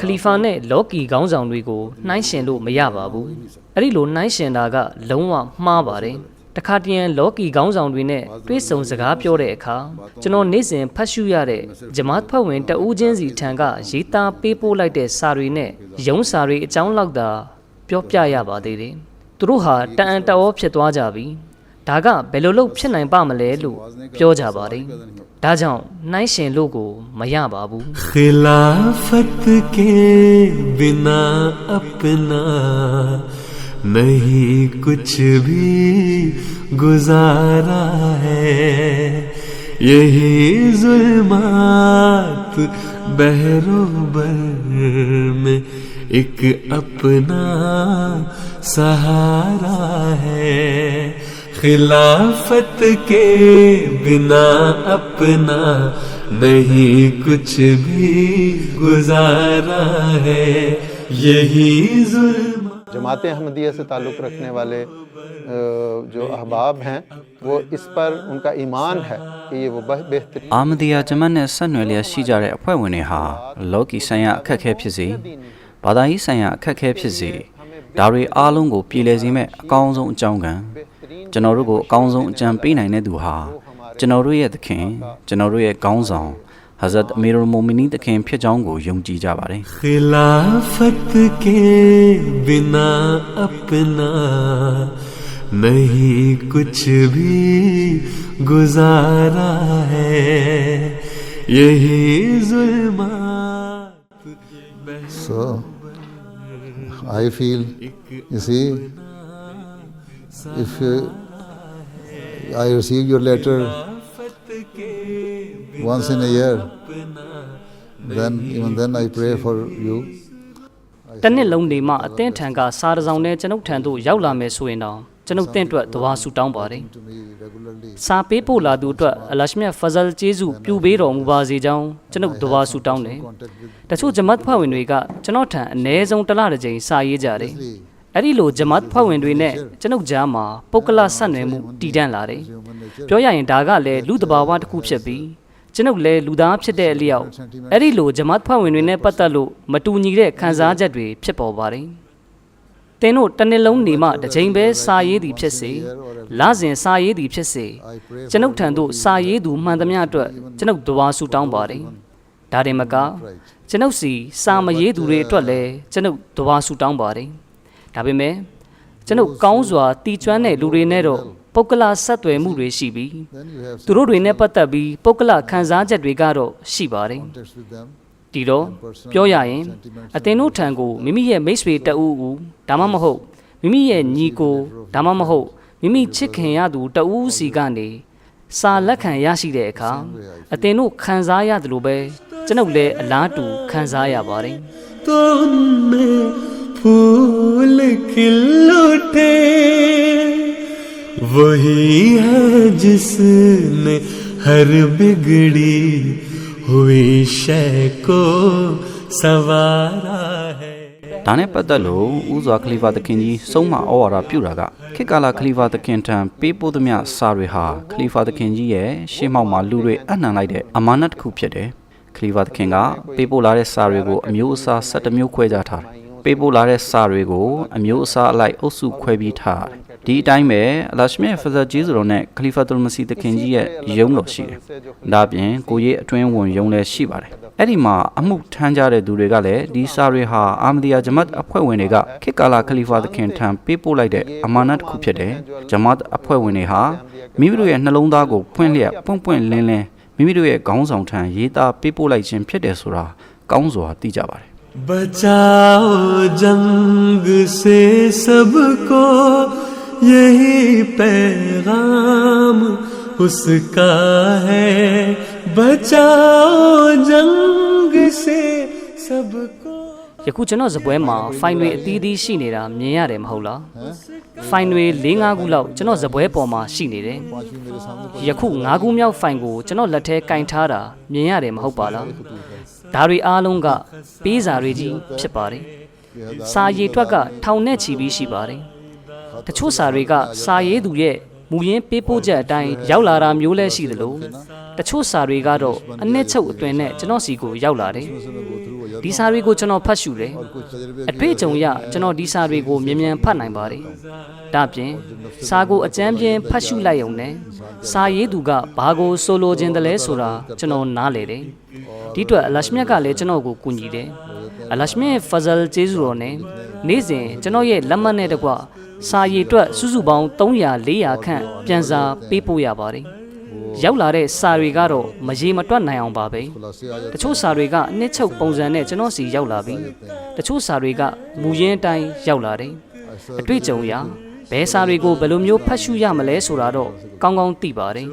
ခလီဖာနဲ့လော်ကီခေါင်းဆောင်တွေကိုနှိုင်းရှင်လို့မရပါဘူးအဲ့ဒီလိုနှိုင်းရှင်တာကလုံးဝမှားပါတယ်တခါတရံလော်ကီခေါင်းဆောင်တွေနဲ့တွေ့ဆုံစကားပြောတဲ့အခါကျွန်တော်နေ့စဉ်ဖတ်ရှုရတဲ့ဂျမတ်ဖတ်ဝင်တဦးချင်းစီထံကရေးသားပေးပို့လိုက်တဲ့စာတွေနဲ့ရုံးစာတွေအကြောင်းလောက်သာပြောပြရပါသေးတယ်သူတို့ဟာတန်အံတအောဖြစ်သွားကြပြီ ဒါကဘယ်လိုလုပ်ဖြစ်နိုင်ပါမလဲလို့ပြောကြပါတယ်။ဒါကြောင့်နိုင်ရှင်လို့ကိုမရပါဘူး။ خلافت کے بنا اپنا نہیں، کچھ بھی گزارا ہے۔ یہی ظلمات بہروبر میں ایک اپنا سہارا ہے۔ خلافت کے بنا اپنا نہیں کچھ بھی گزارا ہے یہی ظلم۔ جماعت احمدیہ سے تعلق رکھنے والے جو احباب ہیں وہ اس پر ان کا ایمان ہے کہ یہ وہ بہترین آمدیہ جمن سن جارے اپوے ونی ہا۔ لوکی سیاں اکھا کھے پھزی۔ بادائی سیاں اکھا کھکھے پھزی۔ گا۔ ကျွန်တော်တို့ကိုအကောင်းဆုံးအကြံပေးနိုင်တဲ့သူဟာကျွန်တော်တို့ရဲ့သခင်ကျွန်တော်တို့ရဲ့ကောင်းဆောင်ဟဇတ်အမီရ်အူမိုမီနီသခင်ဖြစ်ကြောင်းကိုယုံကြည်ကြပါတယ်ခီလာဖတ်ကေဘီနာအပနာမဟီကုချ်ဘီဂူဇာရာဟဲယဟီဇူလ်မတ်ဘဲဆိုအိုင်ဖီလ်ယူစီ if uh, I receive your letter once in a year, then even then I pray for you. တစ်နှစ်လုံးနေမှအသင်းထံကစားတစ်စောင်းနဲ့ကျွန်ုပ်ထံသို့ရောက်လာမယ်ဆိုရင်တော့ကျွန်ုပ်တင့်အတွက်တဝါဆူတောင်းပါတယ် To me regularly. စာပေးပို့လာသူအတွက်အလရှမြတ်ဖဇလ်ကျေးဇူးပြုပေးတော်မူပါစေကြောင်းကျွန်ုပ်တဝါဆူတောင်းတယ် Contact with တချို့ဂျမတ်ဖွဲ့ဝင်တွေကကျွန်တော်ထံအ ਨੇ ဆုံးတစ်လတစ်ကြိမ်စာရေးကြတယ် အဲ့ဒီလိုဂျမတ်ဖွဲ့ဝင်တွေနဲ့ကျွန်ုပ်ကြားမှာပုဂ္ဂလဆက်နွယ်မှုတည်တံ့လာတယ် human nature. ပြောရရင်ဒါကလည်းလူတဘာဝတစ်ခုဖြစ်ပြီးကျွန်ုပ်လည်းလူသားဖြစ်တဲ့အလျောက်အဲ့ဒီလိုဂျမတ်ဖွဲ့ဝင်တွေနဲ့ပတ်သက်လို့မတူညီတဲ့ခံစားချက်တွေဖြစ်ပေါ်ပါတယ်။သင်တို့တစ်နှစ်လုံးနေမှတစ်ချိန်ပဲစာရေးသည်ဖြစ်စေလစဉ်စာရေးသည်ဖြစ်စေ I pray ကျွန်ုပ်ထံသို့စာရေးသူမှန်သမျှအတွက်ကျွန်ုပ်တဝါဆူတောင်းပါတယ်။ဒါတင်မကကျွန်ုပ်စီစာမရေးသူတွေအတွက်လည်းကျွန်ုပ်တဝါဆူတောင်းပါတယ်။ ဒါပေမဲ့ကျွန်ုပ်ကောင်းစွာတီကျွမ်းတဲ့လူတွေနဲ့တော့ပုဂ္ဂလဆက်သွယ်မှုတွေရှိပြီးသူတို့တွေနဲ့ပတ်သက်ပြီးပုဂ္ဂလခံစားချက်တွေကတော့ရှိပါတယ်ဒီတော့ပြောရရင်အသင်တို့ထံကိုမိမိရဲ့မိတ်ဆွေတအူးဦးဒါမှမဟုတ်မိမိရဲ့ညီကိုဒါမှမဟုတ်မိမိချစ်ခင်ရသူတအူးစီကနေစာလက်ခံရရှိတဲ့အခါအသင်တို့ခံစားရတယ်လို့ပဲကျွန်ုပ်လည်းအလားတူခံစားရပါတယ် फूल खिल उठे वही है जिसने हर बिगड़ी हुई शय को सवारा है ဒါနဲ့ပတ်သက်လို့ဥစွာခလီဖာသခင်ကြီးစုံမဩဝါဒပြုတာကခေတ်ကာလခလီဖာသခင်ထံပေးပို့သမျှစာတွေဟာခလီဖာသခင်ကြီးရဲ့ရှေးမှောက်မှာလူတွေအနှံလိုက်တဲ့အမာနတ်တစ်ခုဖြစ်တယ်ခလီဖာသခင်ကပေးပို့လာတဲ့စာတွေကိုအမျိုးအစား17မျိုးခွဲခြားထားတယ် ပေးပို့လာတဲ့စာတွေကိုအမျိုးအစားအလိုက်အုပ်စုခွဲပြီးထားတယ်ဒီအတိုင်းပဲအလရှမြတ်ဖဇာဂျီဇ်တော်နဲ့ခလီဖာတူလ်မစီသခင်ကြီးရဲ့ယုံတော်ရှိတယ်ဒါအပြင်ကိုရဲ့အတွင်းဝင်ယုံလည်းရှိပါတယ်အဲ့ဒီမှာအမှုထမ်းကြတဲ့သူတွေကလည်းဒီစာတွေဟာအာမဒီယာဂျမတ်အဖွဲ့ဝင်တွေကခေတ်ကာလခလီဖာသခင်ထံပေးပို့လိုက်တဲ့အမာနတ်တစ်ခုဖြစ်တယ်ဂျမတ်အဖွဲ့ဝင်တွေဟာမိမိတို့ရဲ့နှလုံးသားကိုဖွင့်လျက်ပွန့်ပွန့်လင်းလင်းမိမိတို့ရဲ့ခေါင်းဆောင်ထံရေးသားပေးပို့လိုက်ခြင်းဖြစ်တယ်ဆိုတာကောင်းစွာသိကြပါတယ် बचाओ जंग से सबको यही पैगाम उसका है बचाओ जंग से सबको ယခုကျွန်တော်ဇပွဲမှာဖိုင်တွေအသီးသီးရှိနေတာမြင်ရတယ်မဟုတ်လားဖိုင်တွေ၄၅ခုလောက်ကျွန်တော်ဇပွဲပေါ်မှာရှိနေတယ် पांचवी मेरे सामने ယခု၅ခုမြောက်ဖိုင်ကိုကျွန်တော်လက်ထဲကင်ထားတာမြင်ရတယ်မဟုတ်ပါလား ဒါတွေအားလုံးကပေးစာတွေကြီးဖြစ်ပါတယ်စာရေးထွက်ကထောင်နဲ့ချီပြီးရှိပါတယ်တချို့စာတွေကစာရေးသူရဲ့မူရင်းပေးပို့ချက်အတိုင်းရောက်လာတာမျိုးလည်းရှိသလိုတချို့စာတွေကတော့အနှစ်ချုပ်အတွင်းနဲ့ကျွန်တော်စီကိုရောက်လာတယ်ဒီစာတွေကိုကျွန်တော်ဖတ်ရှုတယ်အတွေ့အကြုံရကျွန်တော်ဒီစာတွေကိုမြ мян ဖတ်နိုင်ပါတယ်ဒါပြင်စာကိုအကြမ်းပြင်းဖတ်ရှုလိုက်ုံနဲ့ စာရေးသူကဘာကိုဆိုလိုခြင်းတလဲဆိုတာကျွန်တော်နားလည်တယ်ဒီအတွက်အလရှမြတ်ကလည်းကျွန်တော်ကိုကူညီတယ်အလရှမြတ်ဖဇလ်ဂျေဇူရောနဲ့နေ့စဉ်ကျွန်တော်ရဲ့လက်မှတ်နဲ့တကွစာရည်အတွက်စုစုပေါင်း300 400ခန့်ပြန်စာပေးပို့ရပါတယ်ရောက်လာတဲ့စာတွေကတော့မရေမတွက်နိုင်အောင်ပါပဲတချို့စာတွေကအနှစ်ချုပ်ပုံစံနဲ့ကျွန်တော်စီရောက်လာပြီတချို့စာတွေကမူရင်းအတိုင်းရောက်လာတယ်အတွေ့အကြုံအရ ဘယ်စာတွေကိုဘယ်လိုမျိုးဖတ်ရှုရမလဲဆိုတာတော့ကောင်းကောင်းသိပါတယ်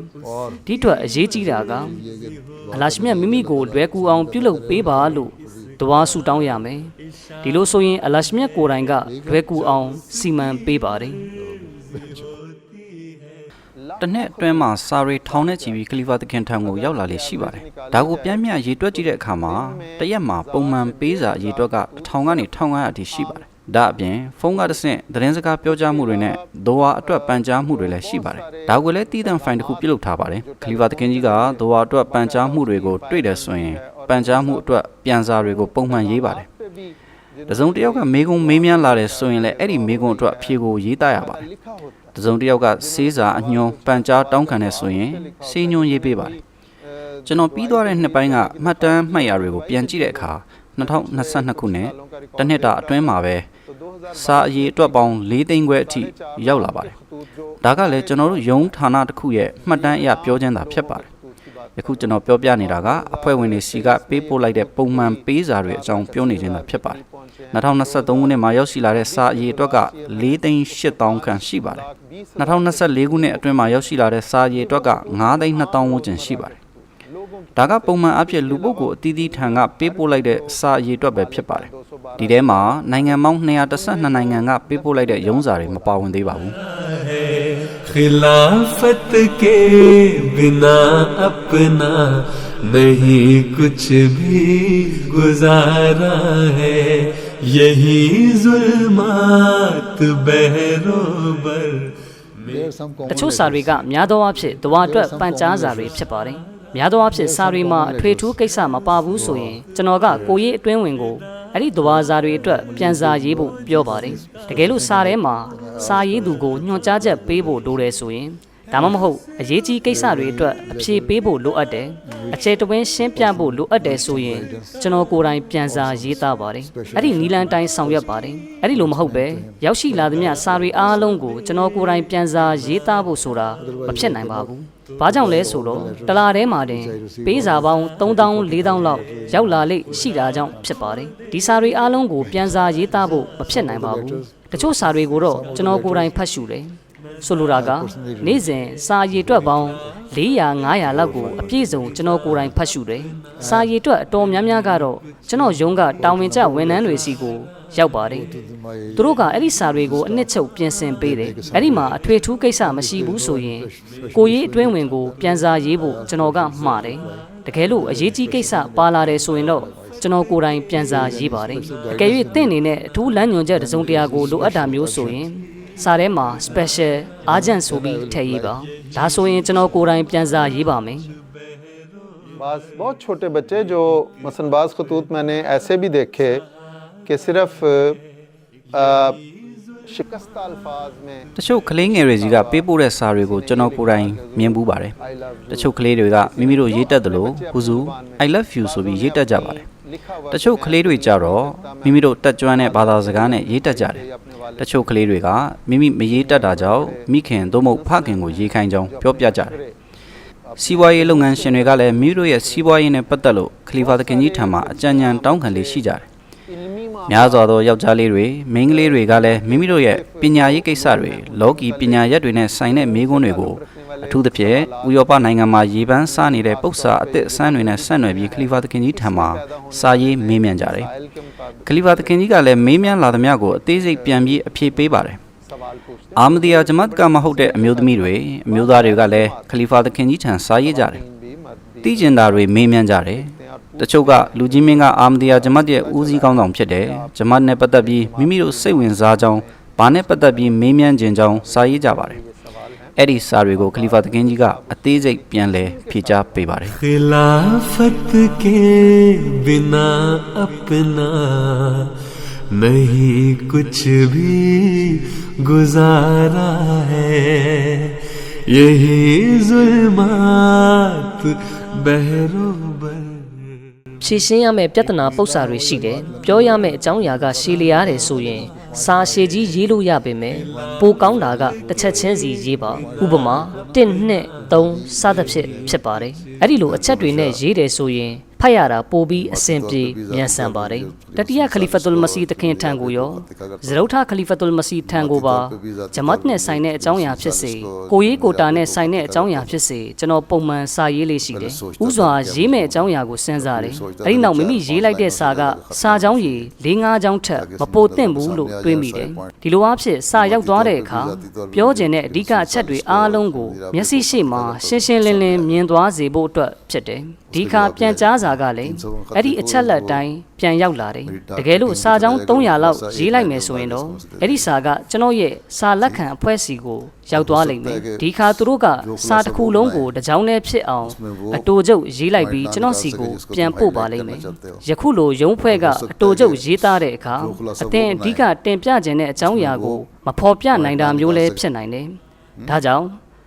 ဒီအတွက်အရေးကြီးတာကအလာရှမြတ်မိမိကိုလွယ်ကူအောင်ပြုလုပ်ပေးပါလို့တဝါဆူတောင်းရမယ်ဒီလိုဆိုရင် အလာရှမြတ်ကိုယ်တိုင်ကလွယ်ကူအောင်စီမံပေးပါတယ်တစ်နှစ်အတွင်းမှာစာရီထောင်နဲ့ချီပြီးခလီဖာသခင်ထံကိုရောက်လာလေရှိပါတယ်။ဒါကိုပြန်မြရေတွက်ကြည့်တဲ့အခါမှာတစ်ရက်မှာပုံမှန်ပေးစာရေတွက်က1000ကနေ1500အထိရှိပါတယ်။ ဒါအပြင်ဖုန်းကတစ်ဆင့်သတင်းစကားပြောကြားမှုတွေနဲ့ဒိုဝါအတွက်ပန်ကြားမှုတွေလည်းရှိပါတယ်။ဒါကိုလည်းတည်တံ့ဖိုင်တစ်ခုပြုလုပ်ထားပါတယ်။ခလီဖာသခင်ကြီးကဒိုဝါအတွက်ပန်ကြားမှုတွေကိုတွေ့တယ်ဆိုရင်ပန်ကြားမှုအတွက်ပြန်စာတွေကိုပုံမှန်ရေးပါတယ်။တစုံတစ်ယောက်ကမေကုံမေးမြန်းလာတယ်ဆိုရင်လည်းအဲ့ဒီမေကုံအတွက်အဖြေကိုရေးသားရပါတယ်။တစုံတစ်ယောက်ကစေးစာအညွန်ပန်ကြားတောင်းခံတယ်ဆိုရင်စေးညွန်ရေးပေးပါတယ်။ကျွန်တော်ပြီးသွားတဲ့နှစ်ပိုင်းကမှတ်တမ်းမှတ်ရာတွေကိုပြန်ကြည့်တဲ့အခါ 2022ခုနှစ်တစ်နှစ်တာအတွင်းမှာပဲစာအရေးအတွက်ပေါင်း၄သိန်းခွဲအထိရောက်လာပါတယ်။ဒါကလည်းကျွန်တော်တို့ယုံဌာနတစ်ခုရဲ့မှတ်တမ်းအရပြောခြင်းသာဖြစ်ပါတယ်။ယခုကျွန်တော်ပြောပြနေတာကအဖွဲ့ဝင်တွေစီကပေးပို့လိုက်တဲ့ပုံမှန်ပေးစာတွေအကြောင်းပြောနေခြင်းသာဖြစ်ပါတယ်။2023ခုနှစ်မှာရောက်ရှိလာတဲ့စာအရေးအတွက်က4သိန်း8000ခန့်ရှိပါတယ်။2024ခုနှစ်အတွင်းမှာရောက်ရှိလာတဲ့စာအရေးအတွက်က9သိန်း2000ဝန်းကျင်ရှိပါတယ်။ ဒါကပုံမှန်အဖြစ်လူပုဂ္ဂိုလ်အသီးသီးထံကပေးပို့လိုက်တဲ့စာအရေးအတွက်ပဲဖြစ်ပါတယ်။ဒီထဲမှာနိုင်ငံပေါင်း212နိုင်ငံကပေးပို့လိုက်တဲ့ရုံးစာတွေမပါဝင်သေးပါဘူး खिलाफत के बिना अपना नहीं कुछ भी गुजारा है यही जुल्मात बहरोबर တချို့စာတွေကများသောအားဖြင့်တဝါအတွက်ပန်ကြားစာတွေဖြစ်ပါတယ်။ များသောအားဖြင့်စာတွေမှာအထွေထူးကိစ္စမပါဘူးဆိုရင်ကျွန်တော်ကကိုရေးအတွင်းဝင်ကိုအဲ့ဒီတဝါစာတွေအတွက်ပြန်စာရေးဖို့ပြောပါတယ်။တကယ်လို့စာထဲမှာစာရေးသူကိုညွှန်ကြားချက်ပေးဖို့လိုတယ်ဆိုရင်ဒါမှမဟုတ်အရေးကြီးကိစ္စတွေအတွက်အဖြေပေးဖို့လိုအပ်တယ်။အကျယ်တဝင်းရှင်းပြဖို့လိုအပ်တယ်ဆိုရင်ကျွန်တော်ကိုယ်တိုင်ပြန်စာရေးသားပါတယ်။အဲ့ဒီနီလန်တိုင်းဆောင်ရွက်ပါတယ်။အဲ့ဒီလိုမဟုတ်ပဲရောက်ရှိလာသမျှစာတွေအားလုံးကိုကျွန်တော်ကိုယ်တိုင်ပြန်စာရေးသားဖို့ဆိုတာမဖြစ်နိုင်ပါဘူး။ ဘာကြောင့်လဲဆိုတော့တလားထဲမှာတင်ပေးစာပေါင်း3000 4000လောက်ရောက်လာလိမ့်ရှိတာကြောင့်ဖြစ်ပါတယ်။ဒီစာတွေအားလုံးကိုပြန်စာရေးသားဖို့မဖြစ်နိုင်ပါဘူး။တချို့စာတွေကိုတော့ကျွန်တော်ကိုယ်တိုင်ဖတ်ရှုတယ်။ဆိုလိုတာကနေ့စဉ်စာရည်တွက်ပေါင်း400 500လောက်ကိုအပြည့်စုံကျွန်တော်ကိုယ်တိုင်ဖတ်ရှုတယ်။စာရည်တွက်အတော်များများကတော့ကျွန်တော်ရုံးကတာဝန်ကျဝန်ထမ်းတွေစီကို ရောက်ပါတယ်။သူတို့ကအဲ့ဒီစာတွေကိုအနှစ်ချုပ်ပြင်ဆင်ပေးတယ်။အဲ့ဒီမှာအထွေထူးကိစ္စမရှိဘူးဆိုရင်ကိုရေးအတွင်းဝင်ကိုပြန်စာရေးဖို့ကျွန်တော်ကမှားတယ်။တကယ်လို့အရေးကြီးကိစ္စပါလာတယ်ဆိုရင်တော့ကျွန်တော်ကိုယ်တိုင်ပြန်စာရေးပါတယ်။အကယ်၍တင့်နေနဲ့အထူးလမ်းညွှန်ချက်တစ်စုံတရာကိုလိုအပ်တာမျိုးဆိုရင်စာထဲမှာ special urgent ဆိုပြီးထည့်ရေးပါဒါဆိုရင်ကျွန်တော်ကိုယ်တိုင်ပြန်စာရေးပါမယ် बास बहुत छोटे बच्चे जो मसलन बाज़ खतूत मैंने ऐसे भी देखे कि सिर्फ अ, शिकस्त अल्फाज में တချို့ကလေးငယ်တွေကြီးကပေးပို့တဲ့စာတွေကိုကျွန်တော်ကိုယ်တိုင်မြင်ဘူးပါတယ်တချို့ကလေးတွေကမိမိတို့ရေးတတ်တယ်လို့ဟူစု I love you ဆိုပြီးရေးတတ်ကြပါတယ်တချို့ကလေးတွေကြတော့မိမိတို့တက်ကြွတဲ့ဘာသာစကားနဲ့ရေးတတ်ကြတယ်တချို့ကလေးတွေကမိမိမရေးတတ်တာကြောင့်မိခင်သို့မဟုတ်ဖခင်ကိုရေးခိုင်းကြောင်းပြောပြကြတယ်စီးပွားရေးလုပ်ငန်းရှင်တွေကလည်းမိမိတို့ရဲ့စီးပွားရေးနဲ့ပတ်သက်လို့ခလီဖာသခင်ကြီးထံမှာအကြံဉာဏ်တောင်းခံလေးရှိကြတယ် များစွာသောယောက်ျားလေးတွေမိန်းကလေးတွေကလည်းမိမိတို့ရဲ့ပညာရေးကိစ္စတွေလောကီပညာရက်တွေနဲ့ဆိုင်တဲ့မိကွန်းတွေကိုအထူးသဖြင့်ဥရောပနိုင်ငံမှာရေပန်းစားနေတဲ့ပု္ပ္ပစာအသစ်အဆန်းတွေနဲ့ဆက်နွယ်ပြီးခလီဖာသခင်ကြီးထံမှာစာရေးမေးမြန်းကြတယ်။ခလီဖာသခင်ကြီးကလည်းမေးမြန်းလာသမျှကိုအသေးစိတ်ပြန်ပြီးအဖြေပေးပါတယ်။အာမဒီယာဂျမတ်ကမဟုတ်တဲ့အမျိုးသမီးတွေအမျိုးသားတွေကလည်းခလီဖာသခင်ကြီးထံစာရေးကြတယ်။သိကျင်တာတွေမေးမြန်းကြတယ်။ တချို့ကလူကြီးမင်းကအာမဒီယာဂျမတ်ရဲ့ဦးစီးကောင်းဆောင်ဖြစ်တယ်။ဂျမတ်နဲ့ပတ်သက်ပြီးမိမိတို့စိတ်ဝင်စားကြောင်းဘာနဲ့ပတ်သက်ပြီးမေးမြန်းခြင်းကြောင်းစာရေးကြပါတယ်။ အဲ့ဒီစာတွေကိုခလီဖာသခင်ကြီးကအသေးစိတ်ပြန်လဲဖြေကြားပေးပါတယ် खिलाफत के बिना अपना नहीं कुछ भी गुजारा है यही जुल्मात बहरोबर ဖြည့်ရှင်းရမယ့်ပြဿနာပု္ပ္ပစာတွေရှိတယ်ပြောရမယ့်အကြောင်းအရာကရှည်လျားတယ်ဆိုရင်စာရှည်ကြီးရေးလို့ရပေမဲ့ပိုကောင်းတာကတစ်ချက်ချင်းစီရေးပါဥပမာ1 2 3စသဖြင့်ဖြစ်ပါတယ်အဲ့ဒီလိုအချက်တွေနဲ့ရေးတယ်ဆိုရင် ဖတ်ရတာပိုပြီးအဆင်ပြေမြန်ဆန်ပါတယ်တတိယခလီဖတ်တူလ်မစီတခင်ထံကိုရောဇရုတ်ထခလီဖတ်တူလ်မစီထံကိုပါဂျမတ်နဲ့ဆိုင်တဲ့အကြောင်းအရာဖြစ်စေကိုရေးကိုတာနဲ့ဆိုင်တဲ့အကြောင်းအရာဖြစ်စေကျွန်တော်ပုံမှန်စာရေးလေးရှိတယ်ဥစွာရေးမဲ့အကြောင်းအရာကိုစဉ်းစားတယ်အဲ့ဒီနောက်မိမိရေးလိုက်တဲ့စာကစာကြောင်းရေ၄၅ကြောင်းထက်မပိုသင့်ဘူးလို့တွေးမိတယ်ဒီလိုအဖြစ်စာရောက်သွားတဲ့အခါပြောကျင်တဲ့အဓိကအချက်တွေအားလုံးကိုမျက်စိရှိမှရှင်းရှင်းလင်းလင်းမြင်သွားစေဖို့အတွက်ဖြစ်တယ် ဒီခါပြန်ကြားစာကလည်းအဲ့ဒီအချက်လက်တိုင်းပြန်ရောက်လာတယ်တကယ်လို့စာကြောင်း300လောက်ရေးလိုက်မယ်ဆိုရင်တော့အဲ့ဒီစာကကျွန်တော်ရဲ့စာလက်ခံအဖွဲ့စီကိုရောက်သွားလိမ့်မယ်ဒီခါသူတို့ကစာတစ်ခုလုံးကိုတစ်ကြောင်းနဲ့ဖြစ်အောင်အတူချုပ်ရေးလိုက်ပြီးကျွန်တော်စီကိုပြန်ပို့ပါလိမ့်မယ်ယခုလိုရုံးဖွဲ့ကအတူချုပ်ရေးသားတဲ့အခါအသင်အဓိကတင်ပြခြင်းတဲ့အကြောင်းအရာကိုမဖော်ပြနိုင်တာမျိုးလည်းဖြစ်နိုင်တယ်ဒါကြောင့်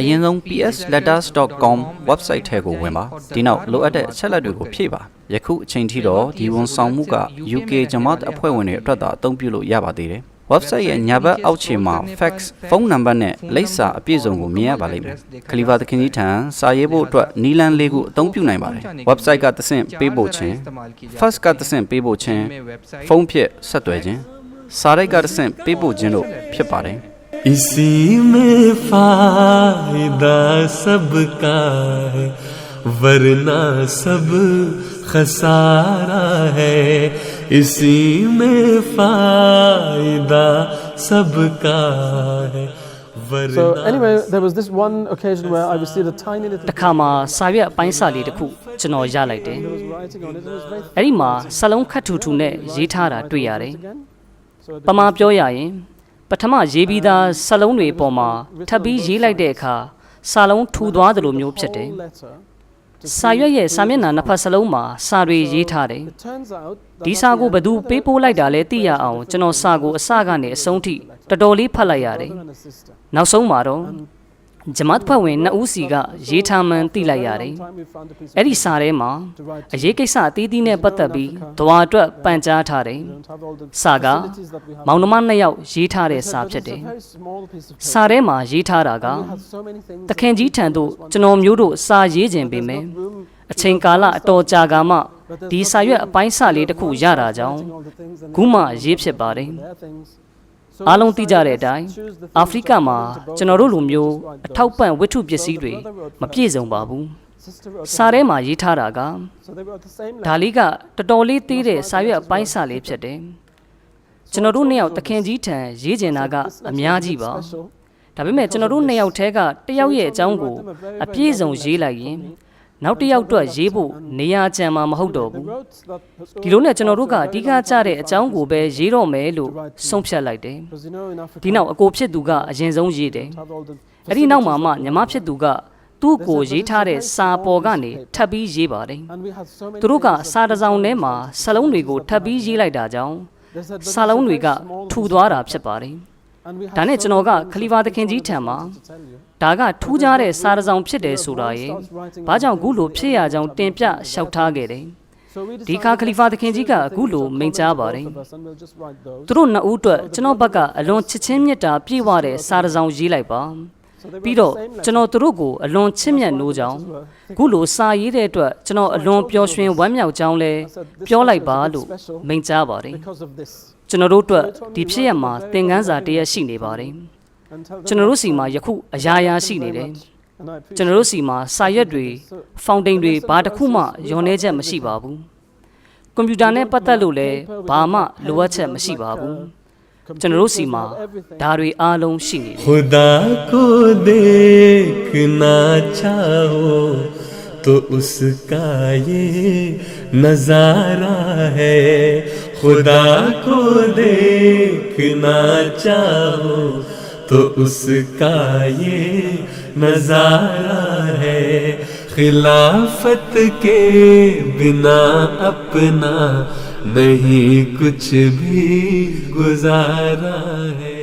အရင်ဆုံး psletters.com website ထဲကိုဝင်ပါဒီနောက်လိုအပ်တဲ့အချက်လက်တွေကိုဖြည့်ပါယခုအချိန်ထိတော့ဒီဝန်ဆောင်မှုက UK ဂျမတ်အဖွဲ့ဝင်တွေအတွက်သာအသုံးပြုလို့ရပါသေးတယ် website ရဲ့ညာဘက်အောက်ခြေမှာ fax ဖုန်းနံပါတ်နဲ့လိပ်စာအပြည့်စုံကိုမြင်ရပါလိမ့်မယ်ခလီဖာသခင်ကြီးထံစာရေးဖို့အတွက်နီလန်လေးခုအသုံးပြုနိုင်ပါတယ် website ကသဆင့်ပေးပို့ခြင်း fax ကသဆင့်ပေးပို့ခြင်းဖုန်းဖြင့်ဆက်သွယ်ခြင်းစာရိုက်ကသဆင့်ပေးပို့ခြင်းတို့ဖြစ်ပါတယ် इसी में फायदा सबका है वरना सब खसारा है इसी में फायदा सबका है वरना So anyway, there was this one occasion where I received a tiny little တခါမှာစာရွက်အပိုင်းစာလေးတစ်ခုကျွန်တော်ရလိုက်တယ် there was writing on it. It was very အဲ့ဒီမှာစလုံးခတ်ထူထူနဲ့ရေးထားတာတွေ့ရတယ် again. So ပမာပြောရရင် ပထမရေးပြီးသားစလုံးတွေပေါ်မှာထပ်ပြီးရေးလိုက်တဲ့အခါစာလုံးထူသွားသလိုမျိုးဖြစ်တယ် whole letter. စာရွက်ရဲ့စာမျက်နှာနှစ်ဖက်စလုံးမှာစာတွေရေးထားတယ် It turns out ဒီစာကိုဘယ်သူပေးပို့လိုက်တာလဲသိရအောင်ကျွန်တော်စာကိုအစကနေအဆုံးထိတော်တော်လေးဖတ်လိုက်ရတယ် brother and a sister. နောက်ဆုံးမှာတော့ ဂျမတ်ဖွဲ့ဝင်နှစ်ဦးစီကရေးထားမှန်းသိလိုက်ရတယ် Time we found a piece of အဲ့ဒီစာထဲမှာအရေးကိစ္စအသီးသီးနဲ့ပတ်သက်ပြီးဒွါအတွက်ပန်ကြားထားတယ် don't have all the စာက facilities that we have. မောင်နှမနှစ်ယောက်ရေးထားတဲ့ But စာ this ဖြစ် is တယ် a very small piece of paper. စာထဲမှာရေးထားတာက We had so many things တခင်ကြီးထံသို့ကျွန်တော်မျိုးတို့စာရေးခြင်းပေမဲ့အချိန်ကာလအတော်ကြာကာမှဒီစာရွက်အပိုင်းစာလေးတစ်ခုရတာကြောင့် all the things and ခုမှရေးဖြစ်ပါတယ် their things. So အားလုံးသိကြတဲ့အတိုင်းအာဖရိကမှာကျွန်တော်တို့လူမျိုးအထောက်ပံ့ဝတ္ထုပစ္စည်းတွေမပြည့်စုံပါဘူး sister wrote စာထဲမှာရေးထားတာက so they wrote the same ဒါ letter. လေးကတော်တော်လေးသေးတဲ့စာရွက်အပိုင်းစာလေးဖြစ်တယ်ကျွန်တော်တို့နှစ်ယောက်တခင်ကြီးထံရေးကျင်တာကအများကြီးပါ Special. ဒါပေမဲ့ကျွန်တော်တို့နှစ်ယောက်ထဲကတစ်ယောက်ရဲ့အကြောင်းကိုအပြည့်စုံရေးလိုက်ရင် နောက်တစ်ယောက်အတွက်ရေးဖို့နေရာကျန်မှာမဟုတ်တော့ They ဘူး wrote that ဒီလိုနဲ့ကျွန်တော်တို့ကအဓိကကျတဲ့အကြောင်းကိုပဲရေးတော့မယ်လို့ဆုံးဖြတ်လိုက်တယ် because you know in Africa ဒီနောက်အကိုဖြစ်သူကအရင်ဆုံးရေးတယ် have all the အဲ့ဒီနောက်မှာမှညီမဖြစ်သူကသူ့ကိုရေးထားတဲ့စာပေါ်ကနေထပ်ပြီးရေးပါတယ် and we had so many သူတို့က things that စာတစ်စောင်ထဲမှာစာလုံးတွေကိုထပ်ပြီးရေးလိုက်တာကြောင့် they said, "But စာ it's a လုံးတွေက very small ထူ piece သွားတာဖြစ်ပါတယ် and we had ဒါနဲ့ so ကျွန်တော်က many ခလီဖာသခင်ကြီးထံမှာ things to tell you. ဒါကထူးခြားတဲ့စာတစ်စောင်ဖြစ်တယ်ဆိုတာရယ်ဘာကြောင့်ခုလိုဖြစ်ရကြောင်းတင်ပြလျှောက်ထားခဲ့တယ် So we ဒီ decided ခါ that ခလီဖာသခင်ကြီးကအခုလိုမိန့်ကြားပါတယ် both of us and we'll just write those. သူတို့နှစ်ဦးအတွက်ကျွန်တော်ဘက်ကအလွန်ချစ်ချင်းမြတ်တာပြည့်ဝတဲ့စာတစ်စောင်ရေးလိုက်ပါ So they wrote ပြီး the တော့ same letter. ကျွန်တော်သူတို့ကိုအလွန်ချစ်မြတ်နိုးကြောင်းခုလိုစာရေးတဲ့အတွက်ကျွန်တော်အလွန်ပျော်ရွှင်ဝမ်းမြောက်ကြောင်းလဲပြောလိုက်ပါလို့မိန့်ကြားပါတယ် because of this ကျွန်တော်တို့အတွက်ဒီဖြစ်ရမှာသင်ခန်းစာတစ်ရက်ရှိနေပါတယ် and tell them ကျွန်တော်တို့စီမှာယခုအရာရာရှိနေတယ် And I ကျွန်တော်တို့စီမှာစာရွက်တွေဖောင်တိန်တွေဘာတစ်ခုမှယွန်နေချက်မရှိပါဘူးကွန်ပျူတာနဲ့ပတ်သက်လို့လည်းဘာမှလိုအပ်ချက်မရှိပါဘူး ကျွန်တော်တို့စီမှာဒါတွေအားလုံးရှိနေတယ် خدا کو دیکھنا چاہو تو اس کا یہ نظارہ ہے۔ خدا کو دیکھنا چاہو تو اس کا یہ نظارہ ہے۔ خلافت کے بنا اپنا نہیں کچھ بھی گزارا ہے۔